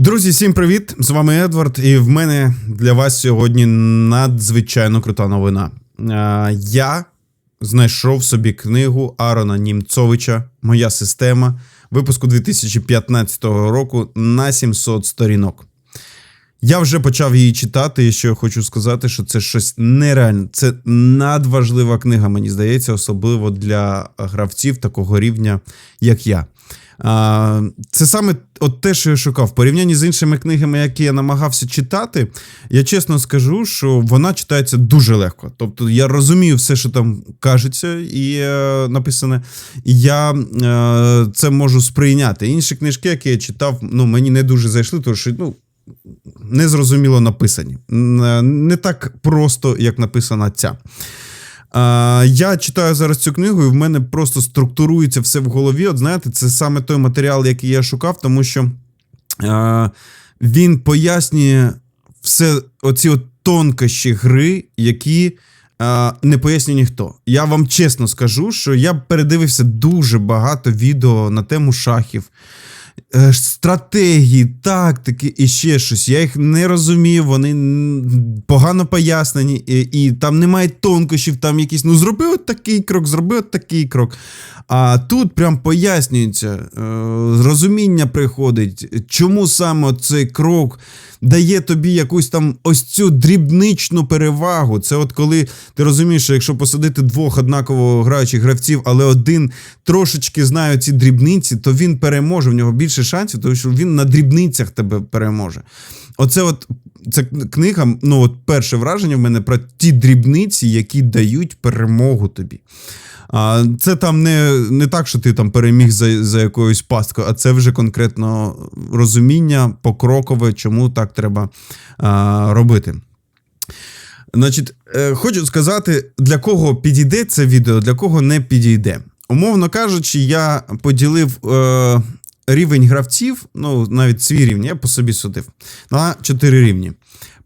Друзі, всім привіт! З вами Едвард, і в мене для вас сьогодні надзвичайно крута новина. Я знайшов собі книгу Арона Німцовича Моя система випуску 2015 року на 700 сторінок. Я вже почав її читати, і я хочу сказати, що це щось нереальне. Це надважлива книга, мені здається, особливо для гравців такого рівня, як я. А, Це саме от те, що я шукав. В порівнянні з іншими книгами, які я намагався читати, я чесно скажу, що вона читається дуже легко. Тобто я розумію все, що там кажеться, і е, написане, і я е, це можу сприйняти. Інші книжки, які я читав, ну мені не дуже зайшли, тому що ну. Незрозуміло написані. Не так просто, як написана ця. А, Я читаю зараз цю книгу, і в мене просто структурується все в голові. От знаєте, це саме той матеріал, який я шукав, тому що а, він пояснює все оці от тонкощі гри, які. Не пояснює ніхто. Я вам чесно скажу, що я передивився дуже багато відео на тему шахів. Е, стратегії, тактики і ще щось. Я їх не розумію, вони погано пояснені, і, і там немає тонкощів, там якісь, ну зроби от такий крок, зроби от такий крок. А тут прям пояснюється, е, розуміння приходить, чому саме цей крок дає тобі якусь там ось цю дрібничну перевагу. Це от коли ти розумієш, що якщо посадити двох однаково граючих гравців, але один трошечки знає ці дрібниці, то він переможе. В нього більше шансів, тому що він на дрібницях тебе переможе. Оце от це книга, ну от перше враження в мене про ті дрібниці, які дають перемогу тобі. А це там не не так, що ти там переміг за за якоюсь пасткою, а це вже конкретно розуміння покрокове, чому так треба а, робити. Значить, е, хочу сказати, для кого підійде це відео, для кого не підійде. Умовно кажучи, я поділив е, рівень гравців, ну навіть свій рівень, я по собі судив, на чотири рівні.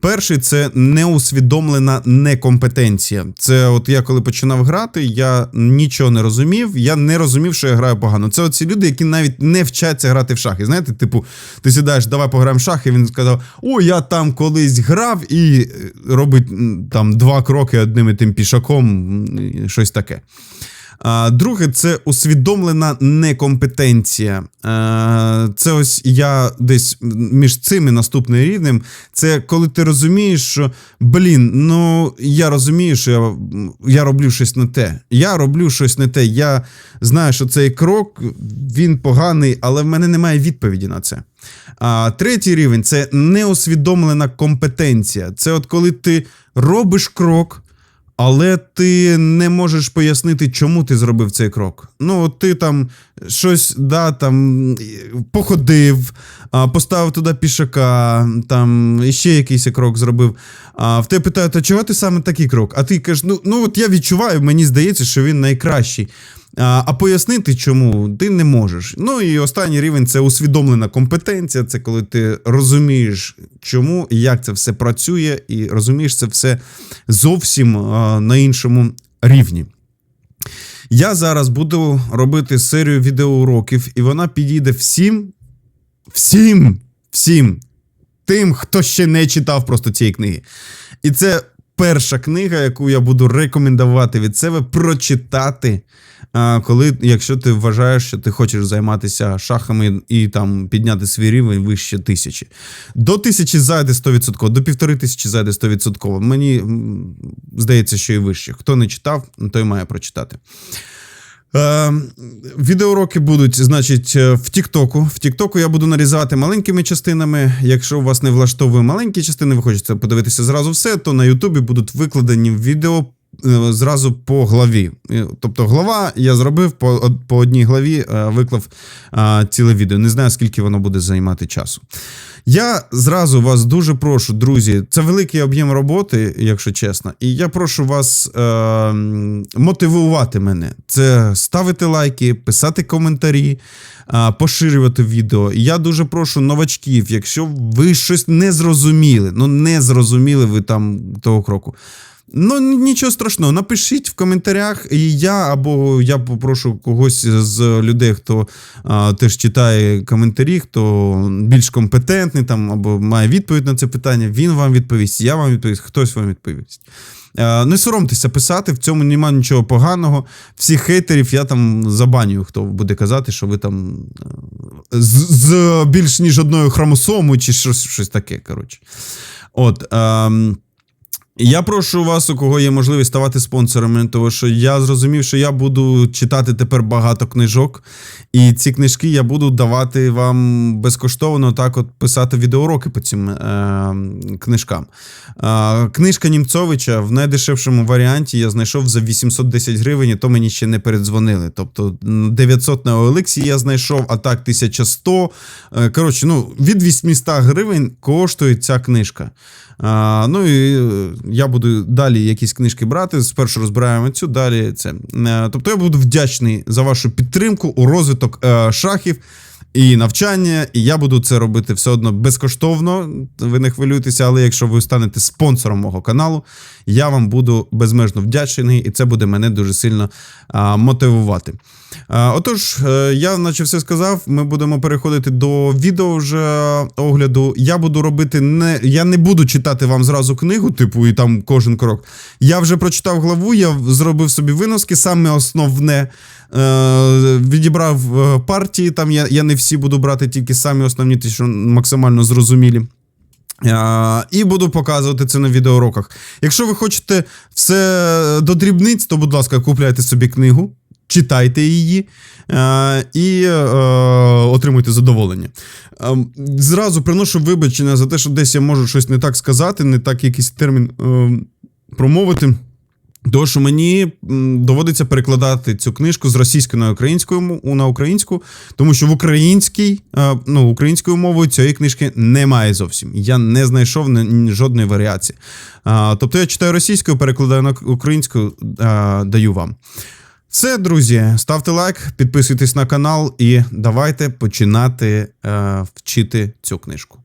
Перший це неусвідомлена некомпетенція. Це от я коли починав грати, я нічого не розумів. Я не розумів, що я граю погано. Це оці люди, які навіть не вчаться грати в шахи. Знаєте, типу, ти сідаєш, давай пограємо в шахи. Він сказав: О, я там колись грав і е, робить там два кроки одним і тим пішаком, щось таке. Друге, це усвідомлена некомпетенція. Це ось я десь між цим і наступним рівнем. Це коли ти розумієш, що блін, ну я розумію, що я я роблю щось не те. Я роблю щось не те. Я знаю, що цей крок він поганий, але в мене немає відповіді на це. А третій рівень це неусвідомлена компетенція. Це от коли ти робиш крок. Але ти не можеш пояснити, чому ти зробив цей крок. Ну, ти там щось да, там, походив, поставив туди пішака, там ще якийсь крок зробив. А в тебе питають, а чого ти саме такий крок? А ти кажеш, ну, ну от я відчуваю, мені здається, що він найкращий. А пояснити, чому ти не можеш. Ну і останній рівень це усвідомлена компетенція. Це коли ти розумієш, чому і як це все працює, і розумієш це все зовсім на іншому рівні. Я зараз буду робити серію відеоуроків, і вона підійде всім, всім, всім тим, хто ще не читав просто цієї книги. І це перша книга, яку я буду рекомендувати від себе прочитати коли, якщо ти вважаєш, що ти хочеш займатися шахами і там підняти свій рівень вище тисячі. До тисячі зайде 100%, до півтори тисячі зайде 100%. Мені здається, що і вище. Хто не читав, той має прочитати. Е, Відеоуроки будуть, значить, е, в Тіктоку. В Тіктоку я буду нарізати маленькими частинами. Якщо у вас не влаштовує маленькі частини, ви хочете подивитися зразу все, то на Ютубі будуть викладені відео Е, зразу по главі. Тобто, глава я зробив по по одній главі, е, виклав е, ціле відео. Не знаю, скільки воно буде займати часу. Я зразу вас дуже прошу, друзі. Це великий об'єм роботи, якщо чесно. І я прошу вас е, мотивувати мене. Це ставити лайки, писати коментарі, е, поширювати відео. І я дуже прошу новачків, якщо ви щось не зрозуміли, ну не зрозуміли ви там того кроку. Ну, нічого страшного, напишіть в коментарях, і я або я попрошу когось з людей, хто а, теж читає коментарі, хто більш компетентний там або має відповідь на це питання. Він вам відповість, я вам відповість, хтось вам відповість. Е, Не соромтеся писати, в цьому немає нічого поганого. Всіх хейтерів я там забанюю, хто буде казати, що ви там з, з більш ніж одною хромосомою чи щось, щось таке. Коротше. От. Ем, я прошу вас, у кого є можливість ставати спонсорами, тому що я зрозумів, що я буду читати тепер багато книжок, і ці книжки я буду давати вам безкоштовно так от писати відеоуроки по цим е, книжкам. Е, книжка Німцовича в найдешевшому варіанті я знайшов за 810 гривень, і то мені ще не передзвонили. Тобто 900 на Олексі я знайшов, а так 1100. Е, коротше, ну, від 800 гривень коштує ця книжка. А, ну і е, я буду далі якісь книжки брати. Спершу розбираємо цю, далі це. Е, Тобто я буду вдячний за вашу підтримку у розвиток е, шахів і навчання, і я буду це робити все одно безкоштовно. Ви не хвилюйтеся, але якщо ви станете спонсором мого каналу, я вам буду безмежно вдячний, і це буде мене дуже сильно а, мотивувати. А, Отож, е, я наче все сказав. Ми будемо переходити до відео вже огляду. Я буду робити не. Я не буду читати вам зразу книгу, типу, і там кожен крок. Я вже прочитав главу, я зробив собі виноски, саме основне. Е, відібрав е, партії. Там я, я не всі буду брати, тільки самі основні, ті, що максимально зрозумілі. І буду показувати це на відеоуроках. Якщо ви хочете все до дрібниць, то, будь ласка, купляйте собі книгу, читайте її е, і е, отримуйте задоволення. Е, зразу приношу вибачення за те, що десь я можу щось не так сказати, не так якийсь термін е, промовити. Тому що мені доводиться перекладати цю книжку з російської на українську на українську, тому що в українській, е, ну, українською мовою цієї книжки немає зовсім. Я не знайшов жодної варіації. Тобто я читаю російською, перекладаю на українську, даю вам. Все, друзі, ставте лайк, підписуйтесь на канал і давайте починати е, вчити цю книжку.